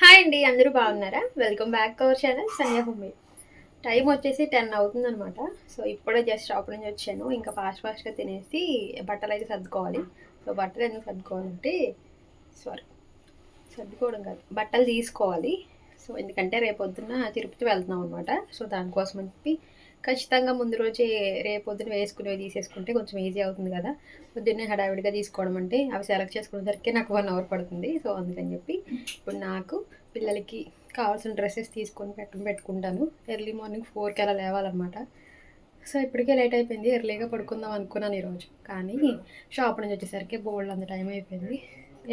Hi అండి అందరూ బాగున్నారా? Welcome back our channel Sandhya home time వచ్చేసి టెన్ అవుతుంది అనమాట సో ఇప్పుడే జస్ట్ షాప్ నుంచి వచ్చాను. ఇంకా ఫాస్ట్ ఫాస్ట్గా తినేసి బట్టలు అయితే సర్దుకోవాలి. సో బట్టలు ఎందుకు సర్దుకోవాలంటే సారీ సర్దుకోవడం కాదు. బట్టలు తీసుకోవాలి. సో ఎందుకంటే రేపొద్దున తిరుపతి వెళ్తున్నాం అనమాట సో దానికోసం అని చెప్పి ఖచ్చితంగా ముందు రోజే రేపొద్దున వేసుకునేవి తీసేసుకుంటే కొంచెం ఈజీ అవుతుంది కదా. పొద్దున్నే హడావిడిగా తీసుకోవడం అంటే అవి సెలెక్ట్ చేసుకునేసరికి నాకు వన్ అవర్ పడుతుంది. సో అందుకని చెప్పి ఇప్పుడు నాకు పిల్లలకి కావాల్సిన డ్రెస్సెస్ తీసుకొని పెట్టు పెట్టుకుంటాను. ఎర్లీ మార్నింగ్ ఫోర్కి అలా లేవాలన్నమాట. సో ఇప్పటికే లేట్ అయిపోయింది. ఎర్లీగా పడుకుందాం అనుకున్నాను ఈరోజు. కానీ షాప్ నుంచి వచ్చేసరికి బోల్డ్ అంత టైం అయిపోయింది.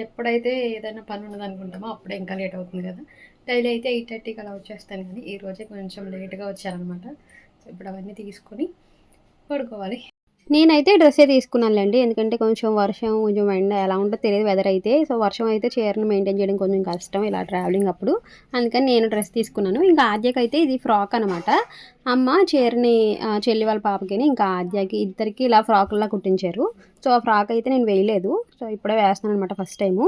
ఎప్పుడైతే ఏదైనా పని ఉన్నది అనుకుంటామో అప్పుడే ఇంకా లేట్ అవుతుంది కదా. డైలీ అయితే ఎయిట్ థర్టీకి అలా వచ్చేస్తాను. కానీ ఈరోజే కొంచెం లేట్గా వచ్చానమాట ఇప్పుడు అవన్నీ తీసుకొని పడుకోవాలి. నేనైతే డ్రెస్సే తీసుకున్నానులేండి. ఎందుకంటే కొంచెం వర్షం కొంచెం ఎండ ఎలా ఉంటుందో తెలియదు వెదర్ అయితే. సో వర్షం అయితే చీరను మెయింటైన్ చేయడం కొంచెం కష్టం ఇలా ట్రావెలింగ్ అప్పుడు. అందుకని నేను డ్రెస్ తీసుకున్నాను. ఇంకా ఆద్యకైతే ఇది ఫ్రాక్ అనమాట అమ్మ చీరని చెల్లి వాళ్ళ పాపకిని ఇంకా ఆద్యకి ఇద్దరికి ఇలా ఫ్రాక్లా కుట్టించారు. సో ఆ ఫ్రాక్ అయితే నేను వేయలేదు. సో ఇప్పుడే వేస్తాను అనమాట ఫస్ట్ టైము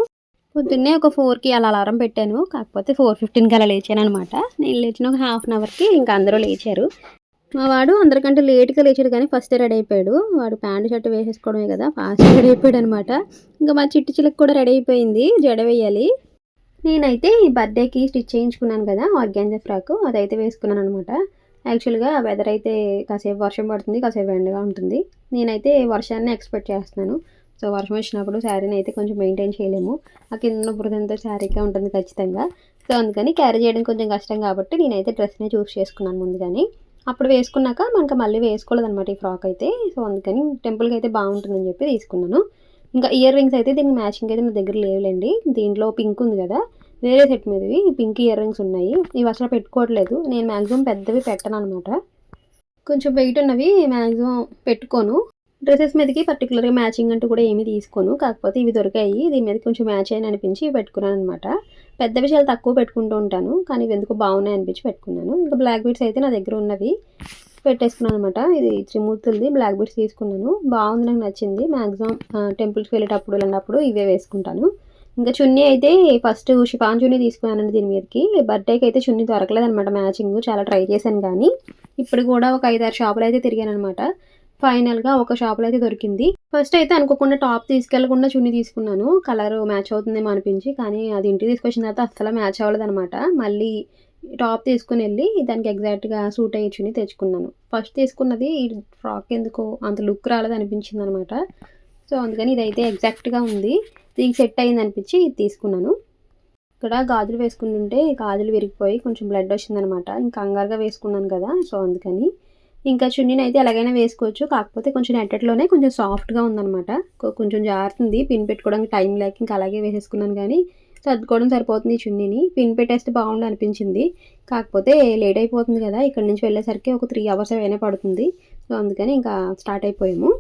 పొద్దున్నే ఒక ఫోర్కి అలా అలారం పెట్టాను. కాకపోతే ఫోర్ ఫిఫ్టీన్కి అలా లేచాను అనమాట నేను లేచిన ఒక హాఫ్ అన్ అవర్కి ఇంకా అందరూ లేచారు. మా వాడు అందరికంటే లేట్గా లేచాడు కానీ ఫస్ట్ రెడీ అయిపోయాడు. వాడు ప్యాంటు షర్ట్ వేసేసుకోవడమే కదా ఫాస్ట్ రెడీ అయిపోయాడు అనమాట ఇంకా మా చిట్టి చిలక కూడా రెడీ అయిపోయింది జడ వేయాలి. నేనైతే ఈ బర్త్డేకి స్టిచ్ చేయించుకున్నాను కదా ఆర్గాన్జా ఫ్రాక్ అదైతే వేసుకున్నాను అనమాట యాక్చువల్గా వెదర్ అయితే కాసేపు వర్షం పడుతుంది కాసేపు ఎండగా ఉంటుంది. నేనైతే వర్షాన్ని ఎక్స్పెక్ట్ చేస్తున్నాను. సో వర్షం వచ్చినప్పుడు శారీని అయితే కొంచెం మెయింటైన్ చేయలేము. ఆ కింద ఉన్న బురదంతా శారీగా ఉంటుంది ఖచ్చితంగా. సో అందుకని క్యారీ చేయడం కొంచెం కష్టం కాబట్టి నేనైతే డ్రెస్ని చూస్ చేసుకున్నాను ముందుగాని. అప్పుడు వేసుకున్నాక మనకు మళ్ళీ వేసుకోలేదు అనమాట ఈ ఫ్రాక్ అయితే. సో అందుకని టెంపుల్కి అయితే బాగుంటుందని చెప్పి తీసుకున్నాను. ఇంకా ఇయర్ రింగ్స్ అయితే దీనికి మ్యాచింగ్ అయితే నా దగ్గర లేవులేండి. దీంట్లో పింక్ ఉంది కదా వేరే సెట్ మీదవి పింక్ ఇయర్ రింగ్స్ ఉన్నాయి. ఇవి అసలు పెట్టుకోవట్లేదు. నేను మ్యాక్సిమం పెద్దవి పెట్టను అనమాట కొంచెం వెయిట్ ఉన్నవి మ్యాక్సిమం పెట్టుకోను. డ్రెస్సెస్ మీదకి పర్టికులర్గా మ్యాచింగ్ అంటూ కూడా ఏమీ తీసుకోను. కాకపోతే ఇవి దొరికాయి. దీని మీద కొంచెం మ్యాచ్ అయిన అనిపించి పెట్టుకున్నాను అనమాట పెద్దవి చాలా తక్కువ పెట్టుకుంటూ ఉంటాను. కానీ ఇవి ఎందుకు బాగున్నాయి అనిపించి పెట్టుకున్నాను. ఇంకా బ్లాక్ బీట్స్ అయితే నా దగ్గర ఉన్నవి. పెట్టేసుకున్నాను అనమాట ఇది త్రిమూర్తులది. బ్లాక్ బీట్స్ తీసుకున్నాను. బాగుంది నాకు నచ్చింది. మ్యాక్సిమం టెంపుల్స్కి వెళ్ళేటప్పుడు వెళ్ళినప్పుడు ఇవే వేసుకుంటాను. ఇంకా చున్నీ అయితే ఫస్ట్ షిఫాన్ చున్నీ తీసుకున్నానండి దీని మీదకి. బర్త్డేకి అయితే చున్నీ దొరకలేదు అనమాట మ్యాచింగ్ చాలా ట్రై చేశాను కానీ ఇప్పుడు కూడా ఒక ఐదారు షాపులు అయితే తిరిగాను అనమాట ఫైనల్గా ఒక షాపులో అయితే దొరికింది. ఫస్ట్ అయితే అనుకోకుండా టాప్ తీసుకెళ్ళకుండా చున్నీ తీసుకున్నాను. కలర్ మ్యాచ్ అవుతుందేమో అనిపించి కానీ అది ఇంటికి తీసుకొచ్చిన తర్వాత అస్సలు మ్యాచ్ అవ్వలేదు అనమాట మళ్ళీ టాప్ తీసుకుని వెళ్ళి దానికి ఎగ్జాక్ట్గా సూట్ అయ్యే చున్నీ తెచ్చుకున్నాను. ఫస్ట్ తీసుకున్నది ఈ ఫ్రాక్ ఎందుకో అంత లుక్ రాలేదు అనిపించింది అనమాట సో అందుకని ఇదైతే ఎగ్జాక్ట్గా ఉంది. దీనికి సెట్ అయింది అనిపించి ఇది తీసుకున్నాను. ఇక్కడ గాజులు వేసుకుంటుంటే గాజులు విరిగిపోయి కొంచెం బ్లడ్ వచ్చిందనమాట ఇంకా కంగారుగా వేసుకున్నాను కదా సో అందుకని ఇంకా చున్నీని అయితే ఎలాగైనా వేసుకోవచ్చు. కాకపోతే కొంచెం నెట్టట్లోనే కొంచెం సాఫ్ట్గా ఉందన్నమాట. కొంచెం జారుతుంది. పిన్ పెట్టుకోవడానికి టైం లేక ఇంకా అలాగే వేసేసుకున్నాను కానీ సర్దుకోవడం సరిపోతుంది చున్నీని. పిన్ పెట్టేస్తే బాగుండు అనిపించింది. కాకపోతే లేట్ అయిపోతుంది కదా. ఇక్కడ నుంచి వెళ్ళేసరికి ఒక త్రీ అవర్స్ అయినా పడుతుంది. సో అందుకని ఇంకా స్టార్ట్ అయిపోయాము.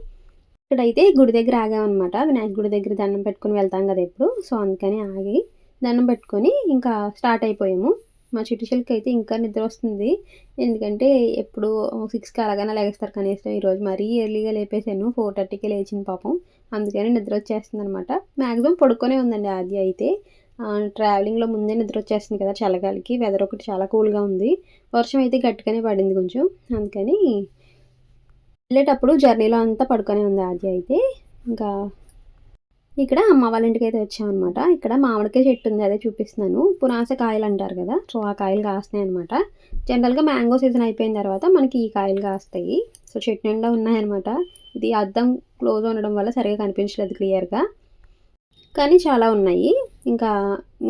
ఇక్కడైతే గుడి దగ్గర ఆగామన్నమాట. వినాయక గుడి దగ్గర దండం పెట్టుకుని వెళ్తాం కదా ఎప్పుడు. సో అందుకని ఆగి దండం పెట్టుకొని ఇంకా స్టార్ట్ అయిపోయాము. మా చిట్టుచలకి అయితే ఇంకా నిద్ర వస్తుంది. ఎందుకంటే ఎప్పుడు సిక్స్కి అలాగైనా లేగేస్తారు కనీసం. ఈరోజు మరీ ఎర్లీగా లేపేసాను ఫోర్ థర్టీకి లేచింది పాపం. అందుకని నిద్ర వచ్చేస్తుంది అనమాట మ్యాక్సిమం పడుకొనే ఉందండి ఆది అయితే. ట్రావెలింగ్లో ముందే నిద్ర వచ్చేస్తుంది కదా చల్లగాలికి. వెదర్ ఒకటి చాలా కూల్గా ఉంది. వర్షం అయితే గట్టిగానే పడింది కొంచెం. అందుకని వెళ్ళేటప్పుడు జర్నీలో అంతా పడుకొనే ఉంది ఆది అయితే. ఇంకా ఇక్కడ అమ్మ వాళ్ళ ఇంటికి అయితే వచ్చామన్నమాట. ఇక్కడ మామిడికాయ చెట్టు ఉంది అదే చూపిస్తున్నాను. పునాస కాయలు అంటారు కదా సో ఆ కాయలు కాస్తున్నాయి అనమాట జనరల్గా మ్యాంగో సీజన్ అయిపోయిన తర్వాత మనకి ఈ కాయలు కాస్తాయి. సో చెట్టు నిండా ఉన్నాయన్నమాట. ఇది అద్దం క్లోజ్ ఉండడం వల్ల సరిగా కనిపించలేదు క్లియర్గా కానీ చాలా ఉన్నాయి. ఇంకా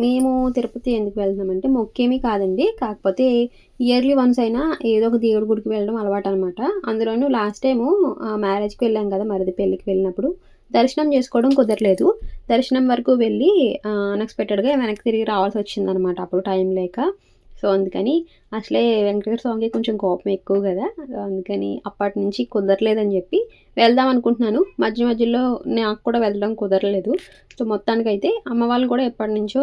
మేము తిరుపతి ఎందుకు వెళ్తున్నామంటే మొక్కేమీ కాదండి. కాకపోతే ఇయర్లీ వన్స్ అయినా ఏదో ఒక దేవుడి గుడికి వెళ్ళడం అలవాటు అనమాట అందులోనూ లాస్ట్ టైము మ్యారేజ్కి వెళ్ళాం కదా మరిది పెళ్ళికి వెళ్ళినప్పుడు. దర్శనం చేసుకోవడం కుదరలేదు. దర్శనం వరకు వెళ్ళి అన్ఎక్స్పెక్టెడ్గా వెనక్కి తిరిగి రావాల్సి వచ్చిందనమాట అప్పుడు టైం లేక. సో అందుకని అసలే వెంకటేశ్వర స్వామికి కొంచెం కోపం ఎక్కువ కదా. అందుకని అప్పటి నుంచి కుదరలేదని చెప్పి వెళ్దాం అనుకుంటున్నాను. మధ్య మధ్యలో నాకు కూడా వెళ్ళడం కుదరలేదు. సో మొత్తానికైతే అమ్మ వాళ్ళు కూడా ఎప్పటి నుంచో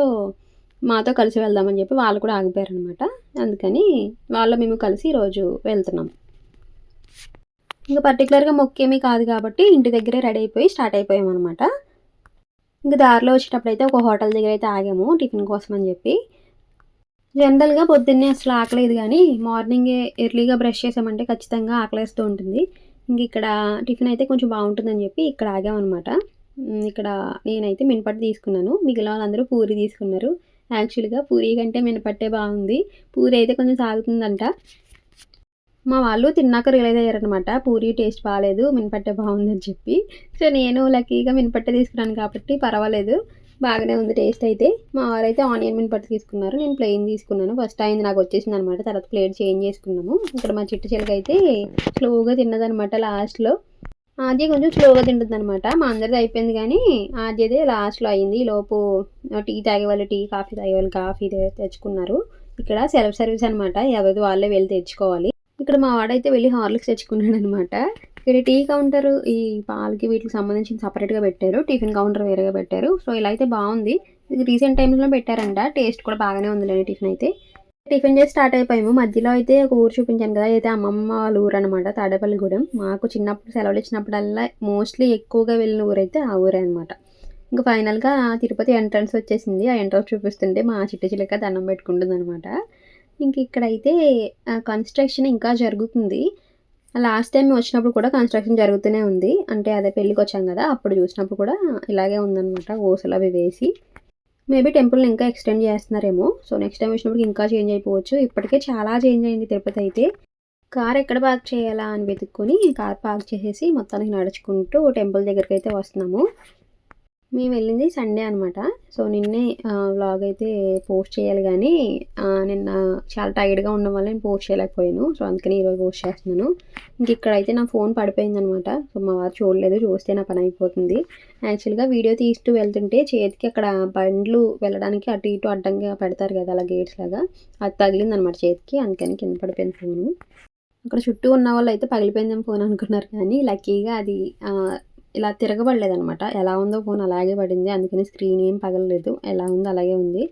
మాతో కలిసి వెళ్దామని చెప్పి వాళ్ళు కూడా ఆగిపోయారు అనమాట అందుకని వాళ్ళ మేము కలిసి ఈరోజు వెళ్తున్నాం. ఇంకా పర్టికులర్గా మొక్కేమీ కాదు కాబట్టి ఇంటి దగ్గరే రెడీ అయిపోయి స్టార్ట్ అయిపోయాం అనమాట ఇంకా దారిలో వచ్చేటప్పుడు అయితే ఒక హోటల్ దగ్గర అయితే ఆగాము టిఫిన్ కోసం అని చెప్పి జనరల్గా పొద్దున్నే అసలు ఆకలేదు కానీ మార్నింగే ఎర్లీగా బ్రష్ చేసామంటే ఖచ్చితంగా ఆకలేస్తూ ఉంటుంది. ఇంక ఇక్కడ టిఫిన్ అయితే కొంచెం బాగుంటుందని చెప్పి ఇక్కడ ఆగామన్నమాట. ఇక్కడ నేనైతే మినపట్టు తీసుకున్నాను. మిగిలిన వాళ్ళందరూ పూరి తీసుకున్నారు. యాక్చువల్గా పూరి కంటే మినపట్టే బాగుంది. పూరి అయితే కొంచెం సాగుతుందంట. మా వాళ్ళు తిన్నాక రియలైజ్ అయ్యారనమాట పూరి టేస్ట్ బాగాలేదు మినపట్టే బాగుందని చెప్పి. సో నేను లక్కీగా మినపట్టే తీసుకున్నాను కాబట్టి పర్వాలేదు బాగానే ఉంది టేస్ట్ అయితే. మా వారైతే ఆనియన్ మినపట్టు తీసుకున్నారు నేను ప్లెయిన్ తీసుకున్నాను. ఫస్ట్ అయింది నాకు వచ్చేసింది అనమాట తర్వాత ప్లేట్ చేంజ్ చేసుకున్నాము. ఇక్కడ మా చిట్టు చిలక అయితే స్లోగా తిన్నదనమాట లాస్ట్లో ఆద్య కొంచెం స్లోగా తింటుంది అనమాట మా అందరిది అయిపోయింది కానీ ఆద్యదే లాస్ట్లో అయింది. లోపు టీ తాగే వాళ్ళు టీ కాఫీ తాగే వాళ్ళు కాఫీ తెచ్చుకున్నారు. ఇక్కడ సెల్ఫ్ సర్వీస్ అనమాట ఎవరిది వాళ్ళే వెళ్ళి తెచ్చుకోవాలి. ఇక్కడ మా వాడైతే వెళ్ళి హార్లిక్స్ తెచ్చుకున్నాడు అనమాట ఇక్కడ టీ కౌంటర్ ఈ పాలకి వీటికి సంబంధించి సపరేట్గా పెట్టారు. టిఫిన్ కౌంటర్ వేరేగా పెట్టారు. సో ఇలా అయితే బాగుంది. ఇది రీసెంట్ టైమ్స్లో పెట్టారంట. టేస్ట్ కూడా బాగానే ఉందిలేండి టిఫిన్ అయితే. టిఫిన్ చేసి స్టార్ట్ అయిపోయాము. మధ్యలో అయితే ఒక ఊరు చూపించాను కదా అయితే అమ్మమ్మ వాళ్ళ ఊరు అనమాట తాడేపల్లిగూడెం. మాకు చిన్నప్పుడు సెలవులు ఇచ్చినప్పుడల్లా మోస్ట్లీ ఎక్కువగా వెళ్ళిన ఊరైతే ఆ ఊరే అనమాట. ఇంకా ఫైనల్గా తిరుపతి ఎంట్రన్స్ వచ్చేసింది. ఆ ఎంట్రన్స్ చూపిస్తుంటే మా చిట్టు చిలక దండం పెట్టుకుంటుంది అనమాట ఇంక ఇక్కడైతే కన్స్ట్రక్షన్ ఇంకా జరుగుతుంది. లాస్ట్ టైం వచ్చినప్పుడు కూడా కన్స్ట్రక్షన్ జరుగుతూనే ఉంది. అంటే అదే పెళ్ళికి వచ్చాం కదా అప్పుడు చూసినప్పుడు కూడా ఇలాగే ఉందన్నమాట ఓసలు అవి వేసి. మేబీ టెంపుల్ని ఇంకా ఎక్స్టెండ్ చేస్తున్నారేమో. సో నెక్స్ట్ టైం వచ్చినప్పుడు ఇంకా చేంజ్ అయిపోవచ్చు. ఇప్పటికే చాలా చేంజ్ అయింది తిరుపతి అయితే. కార్ ఎక్కడ పార్క్ చేయాలా అని వెతుక్కొని కార్ పార్క్ చేసేసి మొత్తానికి నడుచుకుంటూ టెంపుల్ దగ్గరికి అయితే వస్తున్నాము. మేము వెళ్ళింది సండే అనమాట సో నిన్నే వ్లాగ్ అయితే పోస్ట్ చేయాలి కానీ నిన్న చాలా టైర్డ్గా ఉండడం వల్ల నేను పోస్ట్ చేయలేకపోయాను. సో అందుకని ఈరోజు పోస్ట్ చేస్తున్నాను. ఇంక ఇక్కడైతే నా ఫోన్ పడిపోయింది అనమాట సో మా వారు చూడలేదు చూస్తే నా పని అయిపోతుంది. యాక్చువల్గా వీడియో తీస్తూ వెళ్తుంటే చేతికి అక్కడ బండ్లు వెళ్ళడానికి అటు ఇటు అడ్డంగా పెడతారు కదా అలా గేట్స్ లాగా. అది తగిలింది అనమాట చేతికి అందుకని కింద పడిపోయింది ఫోను అక్కడ చుట్టూ ఉన్న వాళ్ళు అయితే పగిలిపోయిందేమో ఫోన్ అనుకున్నారు కానీ లక్కీగా అది ఇలా తిరగబడలేదు అనమాట ఎలా ఉందో ఫోన్ అలాగే పడింది. అందుకని స్క్రీన్ ఏం పగలలేదు. ఎలా ఉందో అలాగే ఉంది.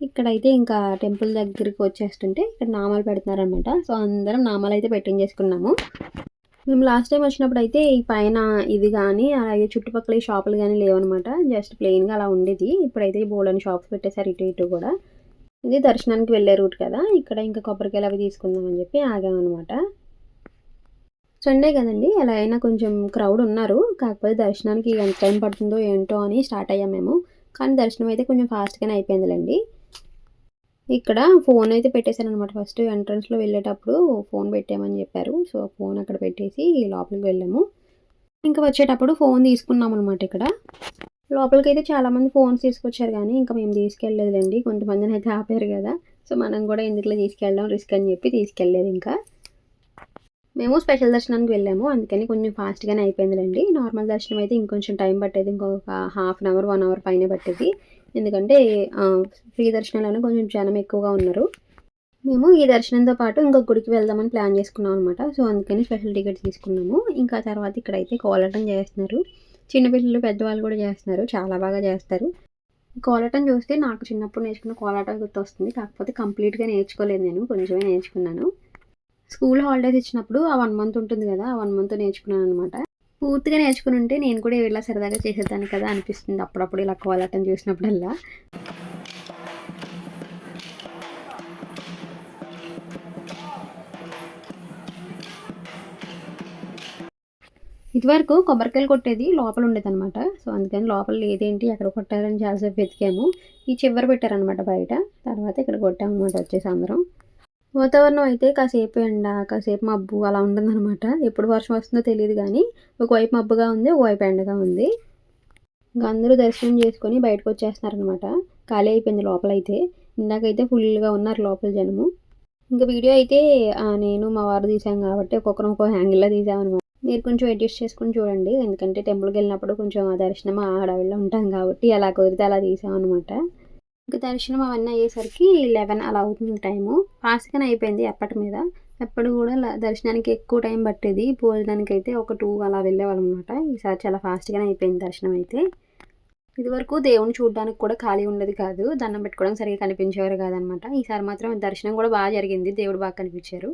ఇక్కడైతే ఇంకా టెంపుల్ దగ్గరికి వచ్చేస్తుంటే ఇక్కడ నామాలు పెడుతున్నారనమాట సో అందరం నామాలు అయితే పెట్టించేసుకున్నాము మేము లాస్ట్ టైం వచ్చినప్పుడు అయితే ఈ పైన ఇది కానీ అలాగే చుట్టుపక్కల ఈ షాపులు కానీ లేవనమాట జస్ట్ ప్లెయిన్గా అలా ఉండేది. ఇప్పుడైతే బోల్డని షాప్స్ పెట్టేశారు ఇటు ఇటు కూడా. ఇది దర్శనానికి వెళ్ళే రూట్ కదా. ఇక్కడ ఇంకా కొబ్బరికాయలు అవి తీసుకుందామని చెప్పి ఆగామన్నమాట. సండే కదండి ఎలా అయినా కొంచెం క్రౌడ్ ఉన్నారు. కాకపోతే దర్శనానికి ఎంత టైం పడుతుందో ఏంటో అని స్టార్ట్ అయ్యాం మేము. కానీ దర్శనం అయితే కొంచెం ఫాస్ట్గానే అయిపోయిందిలేండి. ఇక్కడ ఫోన్ అయితే పెట్టేశారనమాట ఫస్ట్ ఎంట్రన్స్లో వెళ్ళేటప్పుడు ఫోన్ పెట్టామని చెప్పారు. సో ఫోన్ అక్కడ పెట్టేసి లోపలికి వెళ్ళాము. ఇంకా వచ్చేటప్పుడు ఫోన్ తీసుకున్నాం అనమాట ఇక్కడ. లోపలికి అయితే చాలామంది ఫోన్స్ తీసుకొచ్చారు కానీ ఇంకా మేము తీసుకెళ్ళలేదులేండి. కొంతమందిని అయితే ఆపారు కదా. సో మనం కూడా ఎందుకులో తీసుకెళ్ళడం రిస్క్ అని చెప్పి తీసుకెళ్ళలేదు ఇంకా. మేము స్పెషల్ దర్శనానికి వెళ్ళాము. అందుకని కొంచెం ఫాస్ట్గానే అయిపోయిందిలేండి. నార్మల్ దర్శనం అయితే ఇంకొంచెం టైం పట్టేది. ఇంకొక half an hour one hour పైన పట్టేది. ఎందుకంటే ఫ్రీ దర్శనాలను కొంచెం జనం ఎక్కువగా ఉన్నారు. మేము ఈ దర్శనంతో పాటు ఇంకొక గుడికి వెళ్దామని ప్లాన్ చేసుకున్నాం అనమాట సో అందుకని స్పెషల్ టికెట్ తీసుకున్నాము. ఇంకా తర్వాత ఇక్కడైతే కోలటం చేస్తున్నారు. చిన్నపిల్లలు పెద్దవాళ్ళు కూడా చేస్తున్నారు. చాలా బాగా చేస్తారు. కోలాటం చూస్తే నాకు చిన్నప్పుడు నేర్చుకున్న కోలాటం గుర్తొస్తుంది. కాకపోతే కంప్లీట్గా నేర్చుకోలేదు నేను. కొంచెమే నేర్చుకున్నాను. స్కూల్ హాలిడేస్ ఇచ్చినప్పుడు ఆ వన్ మంత్ ఉంటుంది కదా ఆ వన్ మంత్ నేర్చుకున్నాను అనమాట పూర్తిగా నేర్చుకుని ఉంటే నేను కూడా ఇలా సరదాగా చేసేదాన్ని కదా అనిపిస్తుంది. అప్పుడప్పుడు ఇలా కోలాటం చూసినప్పుడల్లా. ఇదివరకు కొబ్బరికాయలు కొట్టేది లోపల ఉండేదన్నమాట. సో అందుకని లోపల లేదేంటి ఎక్కడ కొట్టారని చాలాసేపు వెతికాము. ఈ చివర పెట్టారనమాట బయట. తర్వాత ఇక్కడ కొట్టామన్నమాట వచ్చేసి అందరం వాతావరణం అయితే కాసేపు ఎండ కాసేపు మబ్బు అలా ఉంటుందన్నమాట. ఎప్పుడు వర్షం వస్తుందో తెలియదు కానీ ఒకవైపు మబ్బుగా ఉంది ఒకవైపు ఎండగా ఉంది. ఇంకా అందరూ దర్శనం చేసుకొని బయటకు వచ్చేస్తున్నారనమాట ఖాళీ అయిపోయింది లోపలైతే. ఇందాకైతే ఫుల్గా ఉన్నారు లోపల జనము. ఇంకా వీడియో అయితే నేను మా వారు తీసాం కాబట్టి ఒక్కొక్కరు ఒక్కో హ్యాంగిల్లో తీసామన్నమాట. మీరు కొంచెం అడ్జస్ట్ చేసుకుని చూడండి. ఎందుకంటే టెంపుల్కి వెళ్ళినప్పుడు కొంచెం ఆ దర్శనం ఆ ఉంటాం కాబట్టి అలా కుదిరితే అలా తీసామన్నమాట. ఇంకా దర్శనం అవన్నీ అయ్యేసరికి లెవెన్ అలా అవుతుంది టైము. ఫాస్ట్గానే అయిపోయింది ఎప్పటి మీద. ఎప్పుడు కూడా దర్శనానికి ఎక్కువ టైం పట్టేది. భోజనానికి అయితే ఒక టూ అలా వెళ్ళేవాళ్ళం అనమాట ఈసారి చాలా ఫాస్ట్గానే అయిపోయింది దర్శనం అయితే. ఇదివరకు దేవుని చూడడానికి కూడా ఖాళీ ఉండేది కాదు. దండం పెట్టుకోవడానికి సరిగ్గా కనిపించేవారు కాదనమాట ఈసారి మాత్రం దర్శనం కూడా బాగా జరిగింది. దేవుడు బాగా కనిపించారు.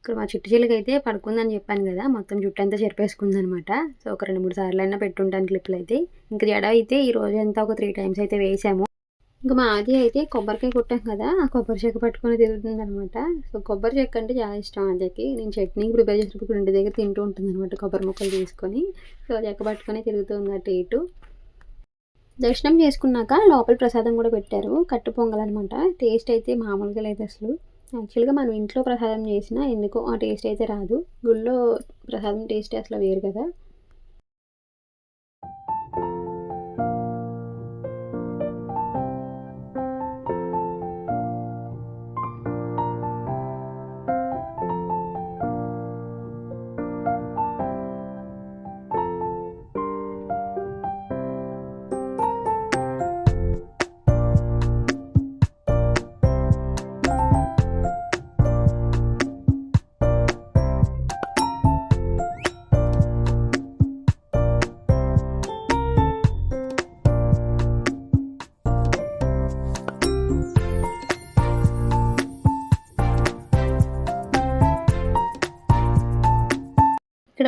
ఇక్కడ మా చుట్టు చిలుక అయితే పడుకుందని చెప్పాను కదా మొత్తం జుట్టు అంతా చెరిపేసుకుంది అనమాట సో ఒక రెండు మూడు సార్లు అయినా పెట్టుంటాను క్లిప్లు అయితే ఇంకా జడ అయితే ఈ రోజు అంతా ఒక త్రీ టైమ్స్ అయితే వేసాము. ఇంకా మా ఆది అయితే కొబ్బరికాయ కొట్టాం కదా ఆ కొబ్బరి చెక్క పట్టుకొని తిరుగుతుంది అనమాట సో కొబ్బరి చెక్క అంటే చాలా ఇష్టం ఆదికి నేను చట్నీ ప్రిపేర్ చేసినప్పుడు ఇంటి దగ్గర తింటూ ఉంటుంది అనమాట కొబ్బరి ముక్కలు తీసుకొని. సో చెక్క పట్టుకొని తిరుగుతుంది అటు ఇటు. దర్శనం చేసుకున్నాక లోపల ప్రసాదం కూడా పెట్టారు. కట్టు పొంగల్ అనమాట. టేస్ట్ అయితే మామూలుగా లేదు అసలు. యాక్చువల్గా మనం ఇంట్లో ప్రసాదం చేసినా ఎందుకో ఆ టేస్ట్ అయితే రాదు. గుళ్ళో ప్రసాదం టేస్ట్ అసలు వేరు కదా.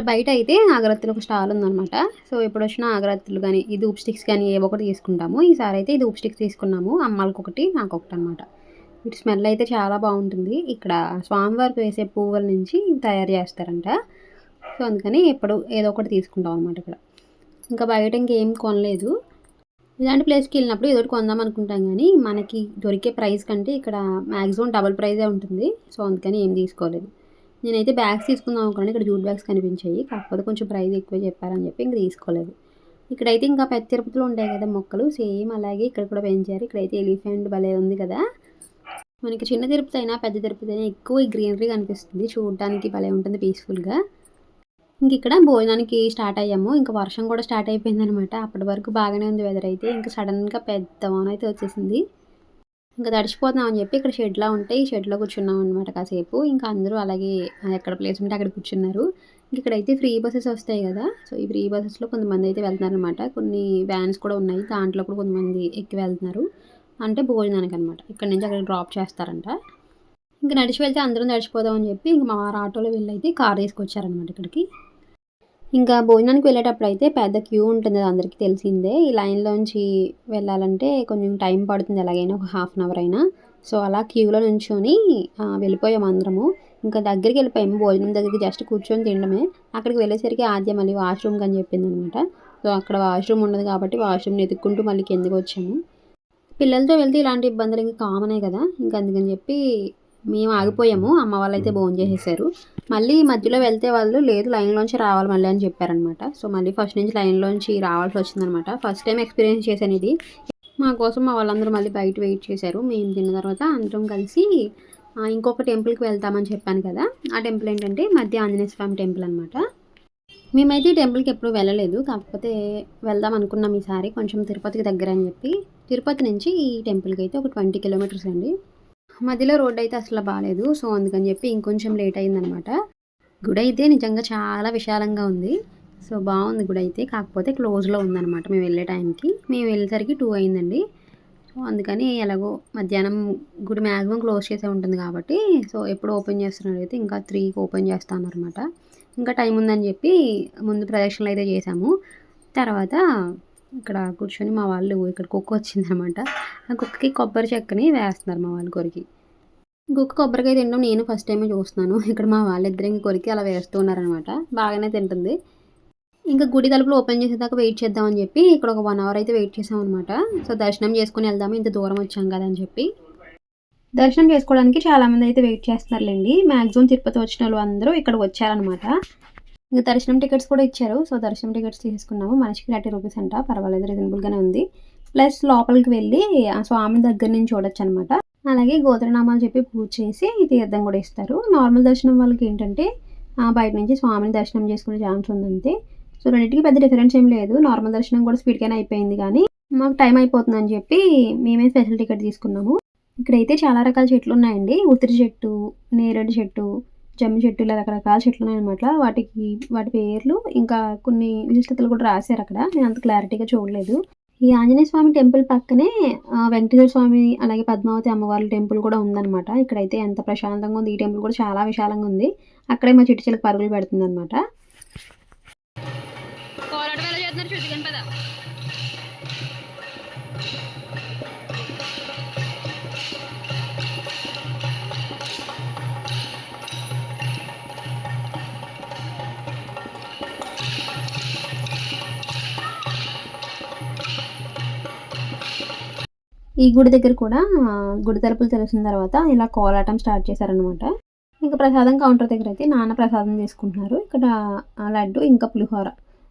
బయట అయితే అగరత్తులు ఒక స్టాల్ ఉందనమాట సో ఎప్పుడు వచ్చినా అగరత్తులు కానీ ఈ ధూప్ స్టిక్స్ కానీ ఏ ఒకటి తీసుకుంటాము. ఈసారి అయితే ఈ ధూప్ స్టిక్స్ తీసుకున్నాము. అమ్మాలకు ఒకటి నాకు ఒకటి అనమాట వీటి స్మెల్ అయితే చాలా బాగుంటుంది ఇక్కడ స్వామివారికి వేసే పువ్వుల నుంచి తయారు చేస్తారంట. సో అందుకని ఎప్పుడు ఏదో ఒకటి తీసుకుంటాం అనమాట ఇక్కడ. ఇంకా బయట ఇంకేం కొనలేదు. ఇలాంటి ప్లేస్కి వెళ్ళినప్పుడు ఏదో ఒకటి కొందాం అనుకుంటాం కానీ మనకి దొరికే ప్రైస్ కంటే ఇక్కడ మ్యాక్సిమం డబుల్ ప్రైజే ఉంటుంది. సో అందుకని ఏం తీసుకోలేదు. నేనైతే బ్యాగ్స్ తీసుకుందాం అనుకున్నాను. ఇక్కడ జూట్ బ్యాగ్స్ కనిపించాయి. కాకపోతే కొంచెం ప్రైస్ ఎక్కువ చెప్పారని చెప్పి ఇంక తీసుకోలేదు. ఇక్కడైతే ఇంకా పెద్ద తిరుపతిలో ఉంటాయి కదా మొక్కలు. సేమ్ అలాగే ఇక్కడ కూడా పెంచారు. ఇక్కడైతే ఎలిఫెంట్ భలే ఉంది కదా. మనకి చిన్న తిరుపతి అయినా పెద్ద తిరుపతి అయినా ఎక్కువ గ్రీనరీ కనిపిస్తుంది. చూడడానికి భలే ఉంటుంది పీస్ఫుల్గా ఇంక ఇక్కడ భోజనానికి స్టార్ట్ అయ్యాము. ఇంకా వర్షం కూడా స్టార్ట్ అయిపోయింది అనమాట అప్పటి వరకు బాగానే ఉంది వెదర్ అయితే. ఇంకా సడన్గా పెద్ద వాన అయితే వచ్చేసింది. ఇంకా తడిచిపోతాం అని చెప్పి ఇక్కడ షెడ్లా ఉంటే ఈ షెడ్లో కూర్చున్నాం అనమాట కాసేపు. ఇంకా అందరూ అలాగే ఎక్కడ ప్లేస్ ఉంటే అక్కడ కూర్చున్నారు. ఇక్కడైతే ఫ్రీ బస్సెస్ వస్తాయి కదా. సో ఈ ఫ్రీ బస్సెస్లో కొంతమంది అయితే వెళ్తున్నారు అనమాట కొన్ని వ్యాన్స్ కూడా ఉన్నాయి. దాంట్లో కూడా కొంతమంది ఎక్కి వెళ్తున్నారు. అంటే భోజనానికి అనమాట ఇక్కడ నుంచి అక్కడ డ్రాప్ చేస్తారంట. ఇంకా నడిచి వెళ్తే అందరం నడిచిపోదామని చెప్పి ఇంకా మా వారు ఆటోలో వెళ్ళి అయితే కార్ తీసుకొచ్చారనమాట ఇక్కడికి. ఇంకా భోజనానికి వెళ్ళేటప్పుడు అయితే పెద్ద క్యూ ఉంటుంది అది అందరికీ తెలిసిందే. ఈ లైన్లోంచి వెళ్ళాలంటే కొంచెం టైం పడుతుంది ఎలాగైనా ఒక హాఫ్ అన్ అవర్ అయినా. సో అలా క్యూలో నుంచొని వెళ్ళిపోయాం అందరము. ఇంకా దగ్గరికి వెళ్ళిపోయాము భోజనం దగ్గరికి జస్ట్ కూర్చొని తినడమే. అక్కడికి వెళ్ళేసరికి ఆద్య మళ్ళీ వాష్రూమ్కి అని చెప్పింది అనమాట సో అక్కడ వాష్రూమ్ ఉండదు కాబట్టి వాష్రూమ్ని ఎదుక్కుంటూ మళ్ళీ కిందకి వచ్చాము. పిల్లలతో వెళ్తే ఇలాంటి ఇబ్బందులు ఇంకా కామనే కదా. ఇంకా అందుకని చెప్పి మేము ఆగిపోయాము. అమ్మ వాళ్ళు అయితే భోజనం చేసేసారు. మళ్ళీ మధ్యలో వెళ్తే వాళ్ళు లేదు లైన్లోంచి రావాలి మళ్ళీ అని చెప్పారనమాట సో మళ్ళీ ఫస్ట్ నుంచి లైన్లోంచి రావాల్సి వచ్చిందనమాట ఫస్ట్ టైం ఎక్స్పీరియన్స్ చేశాను ఇది. మా కోసం మా వాళ్ళందరూ మళ్ళీ బయట వెయిట్ చేశారు. మేము తిన్న తర్వాత అందరం కలిసి ఇంకొక టెంపుల్కి వెళ్తామని చెప్పాను కదా. ఆ టెంపుల్ ఏంటంటే మధ్య ఆంజనేయ స్వామి టెంపుల్ అనమాట మేమైతే ఈ టెంపుల్కి ఎప్పుడు వెళ్ళలేదు. కాకపోతే వెళ్దాం అనుకున్నాం ఈసారి. కొంచెం తిరుపతికి దగ్గర అని చెప్పి. తిరుపతి నుంచి ఈ టెంపుల్కి అయితే ఒక ట్వంటీ కిలోమీటర్స్ అండి. మధ్యలో రోడ్ అయితే అసలు బాగాలేదు సో అందుకని చెప్పి ఇంకొంచెం లేట్ అయిందనమాట గుడి అయితే నిజంగా చాలా విశాలంగా ఉంది. సో బాగుంది గుడి అయితే కాకపోతే క్లోజ్లో ఉందన్నమాట మేము వెళ్ళే టైంకి. మేము వెళ్ళేసరికి టూ అయిందండి. సో అందుకని ఎలాగో మధ్యాహ్నం గుడి మ్యాక్సిమం క్లోజ్ చేసే ఉంటుంది కాబట్టి సో ఎప్పుడు ఓపెన్ చేస్తున్నారు అయితే ఇంకా త్రీకి ఓపెన్ చేస్తాను అనమాట ఇంకా టైం ఉందని చెప్పి ముందు ప్రదక్షిణలు అయితే చేసాము. తర్వాత ఇక్కడ కూర్చొని మా వాళ్ళు ఇక్కడ కుక్క వచ్చిందనమాట. ఆ కుక్కకి కొబ్బరి చెక్కని వేస్తున్నారు మా వాళ్ళు కొరికి. కుక్క కొబ్బరికాయ తినడం నేను ఫస్ట్ టైమే చూస్తున్నాను. ఇక్కడ మా వాళ్ళిద్దరు ఇంక కొరికి అలా వేస్తూ ఉన్నారనమాట. బాగానే తింటుంది. ఇంకా గుడి తలుపులు ఓపెన్ చేసేదాకా వెయిట్ చేద్దామని చెప్పి ఇక్కడ ఒక వన్ అవర్ అయితే వెయిట్ చేసాం అనమాట సో దర్శనం చేసుకుని వెళ్దాము. ఇంత దూరం వచ్చాం కదా అని చెప్పి. దర్శనం చేసుకోవడానికి చాలామంది అయితే వెయిట్ చేస్తున్నారులేండి. మ్యాక్సిమం తిరుపతి వచ్చిన వాళ్ళు అందరూ ఇక్కడ వచ్చారనమాట. ఇంకా దర్శనం టికెట్స్ కూడా ఇచ్చారు. సో దర్శనం టికెట్స్ తీసుకున్నాము. మనిషికి థర్టీ రూపీస్ అంట. పర్వాలేదు రీజనబుల్గానే ఉంది. ప్లస్ లోపలికి వెళ్ళి ఆ స్వామి దగ్గర నుంచి చూడొచ్చు అనమాట అలాగే గోత్రనామాలు చెప్పి పూజ చేసి తీర్థం కూడా ఇస్తారు. నార్మల్ దర్శనం వాళ్ళకి ఏంటంటే బయట నుంచి స్వామిని దర్శనం చేసుకునే ఛాన్స్ ఉందంతే సో రెండింటికి పెద్ద డిఫరెన్స్ ఏం లేదు. నార్మల్ దర్శనం కూడా స్పీడ్గానే అయిపోయింది కానీ మాకు టైం అయిపోతుందని చెప్పి మేమే స్పెషల్ టికెట్ తీసుకున్నాము. ఇక్కడైతే చాలా రకాల చెట్లు ఉన్నాయండి. ఉసిరి చెట్టు నేరేడు చెట్టు జమ్మి చెట్టు ఇలా రకరకాల చెట్లు ఉన్నాయన్నమాట వాటికి వాటి పేర్లు ఇంకా కొన్ని విశిష్టతలు కూడా రాశారు అక్కడ. నేను అంత క్లారిటీగా చూడలేదు. ఈ ఆంజనేయ స్వామి టెంపుల్ పక్కనే వెంకటేశ్వర స్వామి అలాగే పద్మావతి అమ్మవారి టెంపుల్ కూడా ఉందన్నమాట. ఇక్కడైతే ఎంత ప్రశాంతంగా ఉంది. ఈ టెంపుల్ కూడా చాలా విశాలంగా ఉంది. అక్కడే మా చిట్టి చిలక పరుగులు పెడుతుంది అనమాట ఈ గుడి దగ్గర కూడా గుడి తలుపులు తెలిసిన తర్వాత ఇలా కోలాటం స్టార్ట్ చేశారనమాట ఇంకా ప్రసాదం కౌంటర్ దగ్గర అయితే నాన్న ప్రసాదం తీసుకుంటున్నారు. ఇక్కడ ఆ, లడ్డు ఇంకా పులిహోర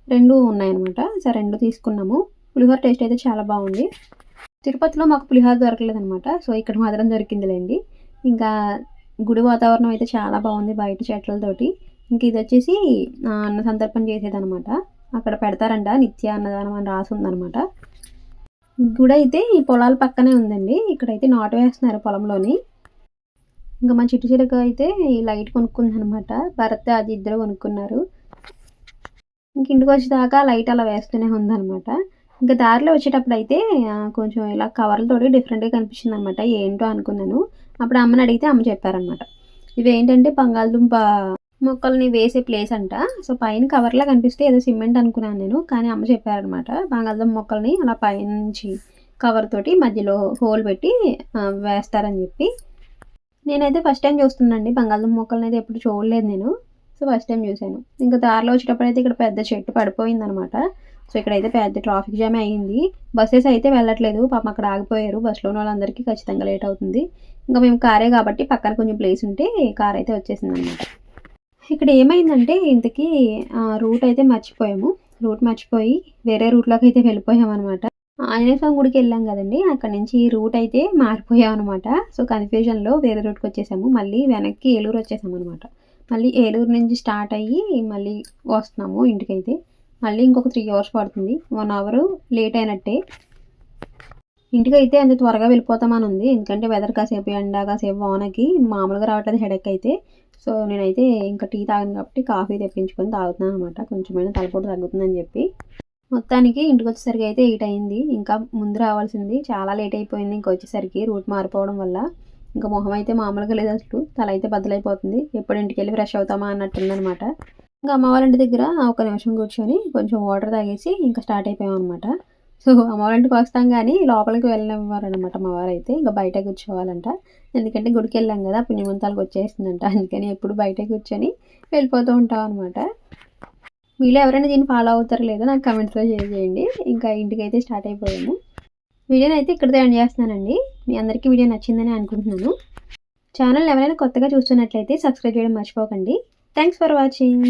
రెండు ఉన్నాయన్నమాట. సో రెండు తీసుకున్నాము. పులిహోర టేస్ట్ అయితే చాలా బాగుంది. తిరుపతిలో మాకు పులిహోర దొరకలేదు అనమాట సో ఇక్కడ మాత్రం దొరికిందిలేండి. ఇంకా గుడి వాతావరణం అయితే చాలా బాగుంది బయట చెట్లతోటి. ఇంక ఇది వచ్చేసి అన్న సందర్భం చేసేదనమాట అక్కడ పెడతారంట నిత్య అన్నదానం అని రాసి ఉందన్నమాట గుడి అయితే ఈ పొలాల పక్కనే ఉందండి. ఇక్కడైతే నాటు వేస్తున్నారు పొలంలోని. ఇంకా మా చిట్టు చిరక అయితే ఈ లైట్ కొనుక్కుందనమాట. భరత్ అది ఇద్దరు కొనుక్కున్నారు. ఇంక ఇంటికి వచ్చేదాకా లైట్ అలా వేస్తూనే ఉందన్నమాట ఇంకా దారిలో వచ్చేటప్పుడు అయితే కొంచెం ఇలా కవర్లతోటి డిఫరెంట్గా కనిపించింది అనమాట ఏంటో అనుకున్నాను. అప్పుడు అమ్మని అడిగితే అమ్మ చెప్పారనమాట. ఇవి ఏంటంటే బంగాళదుంప మొక్కల్ని వేసే ప్లేస్ అంట. సో పైన కవర్లా కనిపిస్తే ఏదో సిమెంట్ అనుకున్నాను నేను. కానీ అమ్మ చెప్పారనమాట బంగాళదుంప మొక్కల్ని అలా పైనుంచి కవర్ తోటి మధ్యలో హోల్ పెట్టి వేస్తారని చెప్పి. నేనైతే ఫస్ట్ టైం చూస్తున్నానండి. బంగాళదుంప మొక్కల్ని అయితే ఎప్పుడు చూడలేదు నేను. సో ఫస్ట్ టైం చూశాను. ఇంకా దారిలో వచ్చేటప్పుడు అయితే ఇక్కడ పెద్ద చెట్టు పడిపోయింది అనమాట సో ఇక్కడైతే పెద్ద ట్రాఫిక్ జామ్ అయ్యింది బస్సెస్ అయితే వెళ్ళట్లేదు. పాపం అక్కడ ఆగిపోయారు. బస్సులో ఉన్న వాళ్ళందరికీ ఖచ్చితంగా లేట్ అవుతుంది. ఇంకా మేము కారే కాబట్టి పక్కన కొంచెం ప్లేస్ ఉంటే కార్ అయితే వచ్చేసింది అనమాట ఇక్కడ ఏమైందంటే ఇంతకీ రూట్ అయితే మర్చిపోయాము. రూట్ మర్చిపోయి వేరే రూట్లోకి అయితే వెళ్ళిపోయాం అనమాట ఆంజనేయ స్వామి గుడికి వెళ్ళాం కదండి. అక్కడ నుంచి రూట్ అయితే మారిపోయాం అనమాట సో కన్ఫ్యూజన్లో వేరే రూట్కి వచ్చేసాము. మళ్ళీ వెనక్కి ఏలూరు వచ్చేసాము అనమాట మళ్ళీ ఏలూరు నుంచి స్టార్ట్ అయ్యి మళ్ళీ వస్తున్నాము ఇంటికైతే. మళ్ళీ ఇంకొక త్రీ అవర్స్ పడుతుంది. వన్ అవర్ లేట్ అయినట్టే. ఇంటికైతే అంత త్వరగా వెళ్ళిపోతామని ఉంది. ఎందుకంటే వెదర్ కాసేపు ఎండ కాసేపు వానకి మామూలుగా రావట్లేదు హెడెక్ అయితే. సో నేనైతే ఇంకా టీ తాగాను కాబట్టి కాఫీ తెప్పించుకొని తాగుతున్నాను అనమాట కొంచెమైనా తలపోటు తగ్గుతుందని చెప్పి. మొత్తానికి ఇంటికి వచ్చేసరికి అయితే ఎయిట్ అయింది. ఇంకా ముందు రావాల్సింది చాలా లేట్ అయిపోయింది. ఇంకా వచ్చేసరికి రూట్ మారిపోవడం వల్ల ఇంకా మొహం అయితే మామూలుగా లేదు అసలు. తల అయితే బద్దలైపోతుంది. ఎప్పుడు ఇంటికి వెళ్ళి ఫ్రెష్ అవుతామా అన్నట్టుందనమాట ఇంకా అమ్మ వాళ్ళ ఇంటి దగ్గర ఒక నిమిషం కూర్చొని కొంచెం వాటర్ తాగేసి ఇంకా స్టార్ట్ అయిపోయాం అనమాట సో అమ్మవారింటికి ఇంటికి వస్తాం కానీ లోపలికి వెళ్ళనివ్వరనమాట మా వారు అయితే ఇంకా బయట కూర్చోవాలంట. ఎందుకంటే గుడికి వెళ్ళాం కదా పుణ్యమంతాలకు వచ్చేసిందంట. అందుకని ఎప్పుడు బయట కూర్చొని వెళ్ళిపోతూ ఉంటాం అనమాట మీలో ఎవరైనా దీన్ని ఫాలో అవుతారో లేదో నాకు కమెంట్స్లో షేర్ చేయండి. ఇంకా ఇంటికి అయితే స్టార్ట్ అయిపోయాము. వీడియోని అయితే ఇక్కడితో ఎండ్ చేస్తున్నానండి. మీ అందరికీ వీడియో నచ్చిందని అనుకుంటున్నాను. ఛానల్ ఎవరైనా కొత్తగా చూస్తున్నట్లయితే సబ్స్క్రైబ్ చేయడం మర్చిపోకండి. Thanks for watching.